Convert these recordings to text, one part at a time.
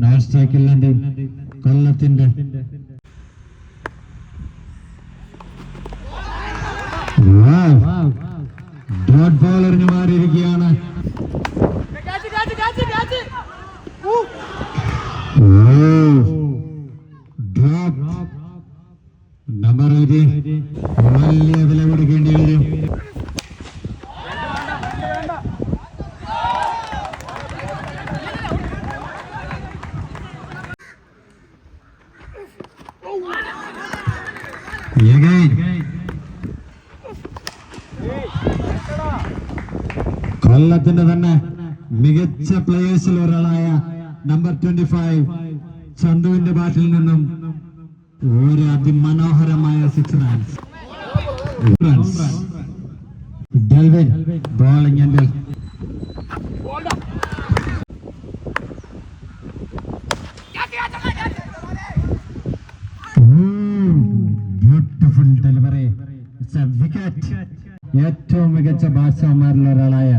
Non സ്ട്രൈക്കിൽ കൊല്ലത്തിന്റെ dot മാറിയിരിക്കുകയാണ് catch it. ഡ്രോപ്പ്. നമ്പർ ഒരു വലിയ വില കൊടുക്കേണ്ടി വരും Again. കൊല്ലത്തിന്റെ തന്നെ മികച്ച പ്ലേയേഴ്സിൽ ഒരാളായ നമ്പർ ട്വന്റി ഫൈവ് ചന്തുവിന്റെ ബാറ്റിൽ നിന്നും ഒരു അതിമനോഹരമായ six runs runs Delvin bowling എൻഡിൽ ഏറ്റവും മികച്ച ഭാഷമാരിൽ ഒരാളായ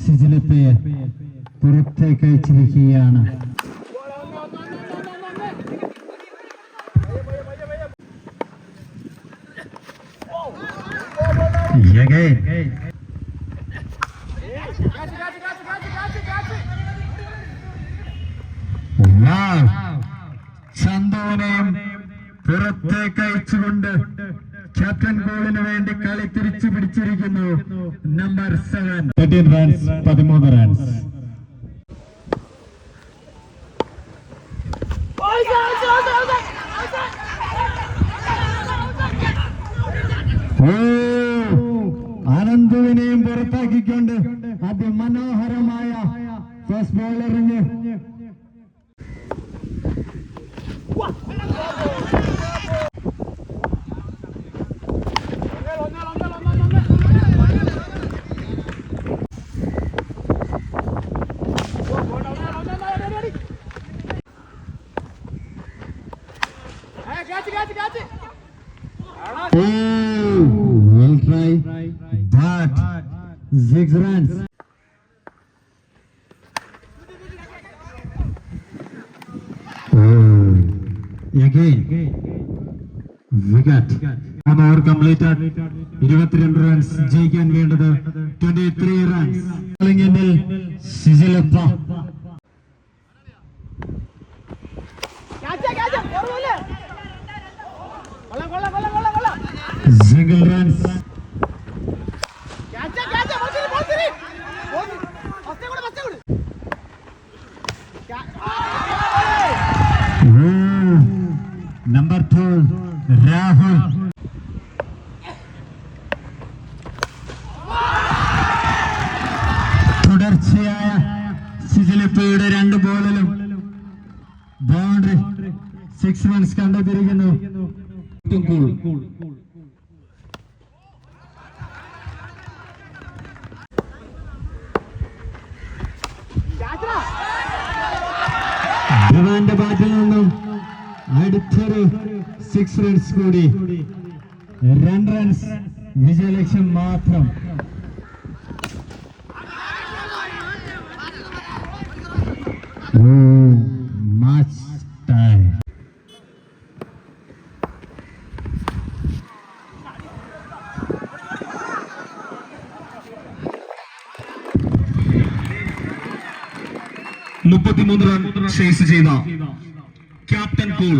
സിജിലിപ്പയെ പുറത്തേക്ക് അയച്ചിരിക്കുകയാണ്. ചന്തുവിനെയും പുറത്തേക്ക് അയച്ചുകൊണ്ട് ക്യാപ്റ്റൻ ഗോളിന് വേണ്ടി കളി തിരിച്ചു പിടിച്ചിരിക്കുന്നു. നമ്പർ സെവൻ തേർട്ടീൻ റൺസ് പതിമൂന്ന് റൺസ് അനന്തുവിനെയും പുറത്താക്കിക്കൊണ്ട് അതിമനോഹരമായ first ball well try, but six runs. Oh, again, wicket. Over completed ഇരുപത്തിരണ്ട് റൺസ് ജയിക്കാൻ വേണ്ടത് twenty three runs ബോളിംഗിൽ Sijilappa Catch it, catch it. ഓർമ്മയില്ലേ? കൊള്ളാം, കൊള്ളാം, കൊള്ളാം, കൊള്ളാം, കൊള്ളാം. Single runs Catch it, catch it. Ball തിരി, ബോൾ തിരി. ബോൾ തിരി. ഫസ്റ്റേ കൂടെ, ഫസ്റ്റേ കൂടെ. Ca- നമ്പർ ടു രാഹുൽ തുടർച്ചയായ സിജിലിപ്പയുടെ രണ്ട് ബോളിലും ബൗണ്ടറി സിക്സ് റൺസ് കണ്ടെത്തിയിരിക്കുന്നു. ധവാന്റെ ബാറ്റിൽ നിന്നും അടുത്തൊരു സിക്സ് റൺസ് കൂടി. രണ്ട് റൺസ് വിജയലക്ഷ്യം മാത്രം ടൈം മുപ്പത്തിമൂന്ന് റൺ ചേസ് ചെയ്ത. Captain cool.